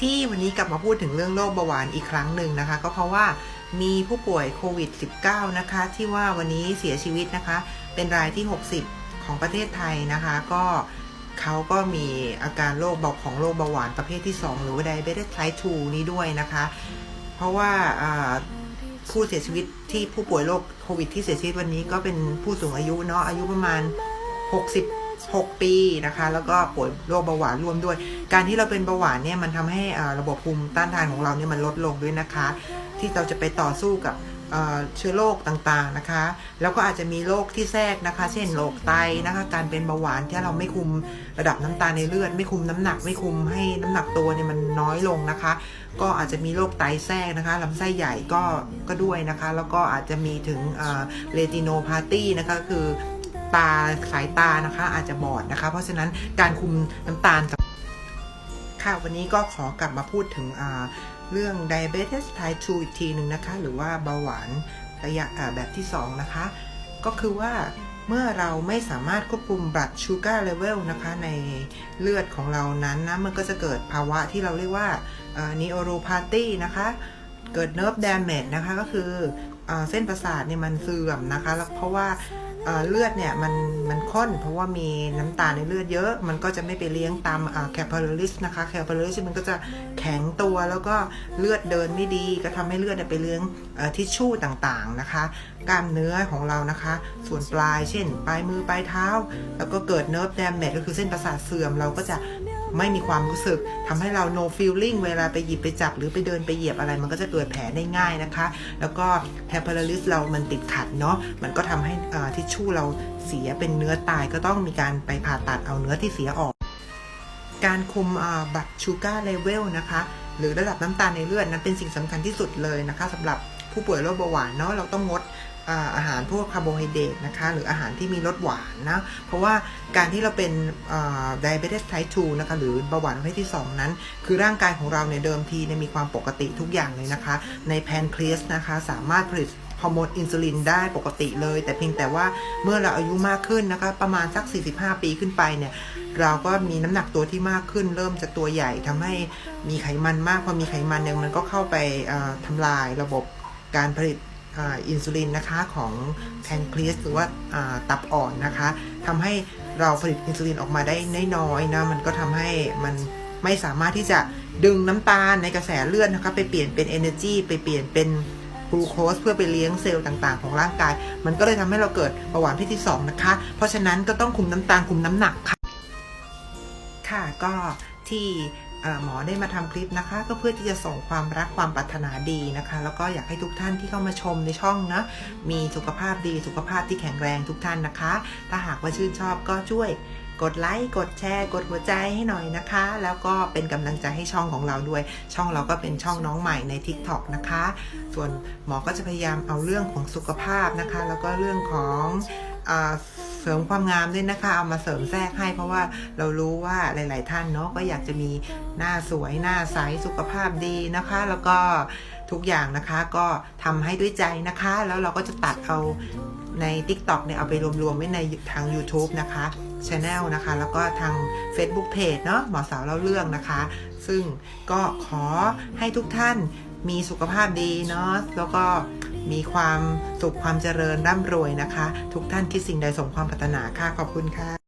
ที่วันนี้กลับมาพูดถึงเรื่องโรคเบาหวานอีกครั้งหนึ่งนะคะ ก็เพราะว่ามีผู้ป่วยโควิด -19 นะคะ ที่ว่าวันนี้เสียชีวิตนะคะ เป็นรายที่ 60 ของประเทศไทยนะคะ ก็เขาก็มีอาการโรคเบาของโรคเบาหวานประเภทที่ 2 หรือว่า diabetes type 2 นี้ด้วยนะคะ เพราะว่าผู้เสียชีวิตที่ผู้ป่วยโรคโควิดที่เสียชีวิตวันนี้ก็เป็นผู้สูงอายุเนาะอายุประมาณ 6 ปีนะคะ แล้วก็ป่วยโรคเบาหวานร่วมด้วย การที่เราเป็นเบาหวานเนี่ยมันทำให้อ่าระบบภูมิต้านทานของเราเนี่ยมันลดลงด้วยนะคะ ที่เราจะไปต่อสู้กับเชื้อโรคต่างๆนะคะ แล้วก็อาจจะมีโรคที่แทรกนะคะ เช่นโรคไตนะคะ การเป็นเบาหวานที่เราไม่คุมระดับน้ำตาลในเลือด ไม่คุมน้ำหนัก ไม่คุมให้น้ำหนักตัวเนี่ยมันน้อยลงนะคะ ก็อาจจะมีโรคไตแทรกนะคะลำไส้ใหญ่ก็ก็ด้วยนะคะ แล้วก็อาจจะมีถึงเรติโนพาตี้นะคะคือ ตาสายตานะคะ อาจจะบอดนะคะ เพราะฉะนั้นการคุมน้ำตาลค่ะวันนี้ก็ขอกลับมาพูดถึงเรื่อง diabetes type 2 อีกทีหนึ่งนะคะ หรือว่าเบาหวานระยะแบบที่ 2 นะคะ ก็คือว่าเมื่อเราไม่สามารถควบคุม blood sugar level นะคะ ในเลือดของเรานั้นนะ มันก็จะเกิดภาวะที่เราเรียกว่า neuropathy นะคะ เกิด nerve damage นะคะ ก็คืออเส้นประสาทเนี่ยมันเสื่อมนะคะ แล้วเพราะว่า เลือดเนี่ยมันมันข้นเพราะว่ามีน้ำตาลในเลือดเยอะ มันก็จะไม่ไปเลี้ยงตามแคป i l ล r i s นะคะแคป i l ล r i s มันก็จะแข็งตัวแล้วก็เลือดเดินไม่ดี ก็ทำให้เลือดไปเลี้ยงทิชชู่ต่างๆนะคะ กล้ามเนื้อของเรานะคะ ส่วนปลายเช่น ปลายมือปลายเท้า แล้วก็เกิดเนิร์ฟแดมเมจก็คือเส้นประสาทเสื่อมเราก็จะ ไม่มีความรู้สึกทำให้เรา no feeling เวลาไปหยิบไปจับหรือไปเดินไปเหยียบอะไร มันก็จะเกิดแผลได้ง่ายนะคะ แล้วก็ capillaries เรามันติดขัดเนาะมันก็ทำให้ทิชชู่เราเสียเป็นเนื้อตายก็ต้องมีการไปผ่าตัดเอาเนื้อที่เสียออก การคุมบัตรชูการ์เลเวลนะคะหรือระดับน้ำตาลในเลือดนั้นเป็นสิ่งสำคัญที่สุดเลยนะคะสำหรับผู้ป่วยโรคเบาหวานเนาะเราต้องงด อาหารพวกคาร์โบไฮเดรตนะคะ หรืออาหารที่มีรสหวานนะ เพราะว่าการที่เราเป็นอ่า diabetes type 2นะคะ หรือเบาหวานประเภทที่ 2 นั้น คือร่างกายของเราเนี่ยเดิมทีเนี่ยมีความปกติทุกอย่างเลยนะคะ ในแพนเครียสนะคะ สามารถผลิตฮอร์โมนอินซูลินได้ปกติเลย แต่เพียงแต่ว่าเมื่อเราอายุมากขึ้นนะคะ ประมาณสัก 45 ปีขึ้นไปเนี่ยเราก็มีน้ำหนักตัวที่มากขึ้น เริ่มจากตัวใหญ่ทำให้มีไขมันมากพอมีไขมันเนี่ยมันก็เข้าไปอ่าทำลายระบบการผลิต อินซูลินนะคะของแพนครีสหรือว่าตับอ่อนนะคะทำให้เราผลิตอินซูลินออกมาได้น้อยๆนะมันก็ทำให้มันไม่สามารถที่จะดึงน้ำตาลในกระแสเลือดนะคะไปเปลี่ยนเป็น energy ไปเปลี่ยนเป็นกลูโคสเพื่อไปเลี้ยงเซลล์ต่างๆ ของร่างกาย มันก็เลยทำให้เราเกิดเบาหวานประเภทที่สองนะคะ เพราะฉะนั้นก็ต้องคุมน้ำตาลคุมน้ำหนักค่ะ ค่ะก็ที่ หมอได้มาทำคลิปนะคะ ก็เพื่อที่จะส่งความรักความปรารถนาดีนะคะ แล้วก็อยากให้ทุกท่านที่เข้ามาชมในช่องนะมีสุขภาพดีสุขภาพที่แข็งแรงทุกท่านนะคะ ถ้าหากว่าชื่นชอบก็ช่วยกดไลค์กดแชร์ กดหัวใจให้หน่อยนะคะ แล้วก็เป็นกำลังใจให้ช่องของเราด้วย ช่องเราก็เป็นช่องน้องใหม่ใน TikTok นะคะ ส่วนหมอก็จะพยายามเอาเรื่องของสุขภาพนะคะ แล้วก็เรื่องของ เสริมความงามด้วยนะคะ เอามาเสริมแทรกให้เพราะว่าเรารู้ว่าหลาย ๆ ท่านเนาะก็อยากจะมีหน้าสวยหน้าใสสุขภาพดีนะคะ แล้วก็ทุกอย่างนะคะก็ทำให้ด้วยใจนะคะ แล้วเราก็จะตัดเอาใน TikTok เนี่ยเอาไปรวมๆไว้ในทาง YouTube นะคะ Channel นะคะ แล้วก็ทาง Facebook Page เนาะหมอสาวเล่าเรื่องนะคะ ซึ่งก็ขอให้ทุกท่านมีสุขภาพดีเนาะแล้วก็ มีความสุขความเจริญร่ำรวยนะคะ ทุกท่านคิดสิ่งใดสมความปรารถนาค่ะขอบคุณค่ะ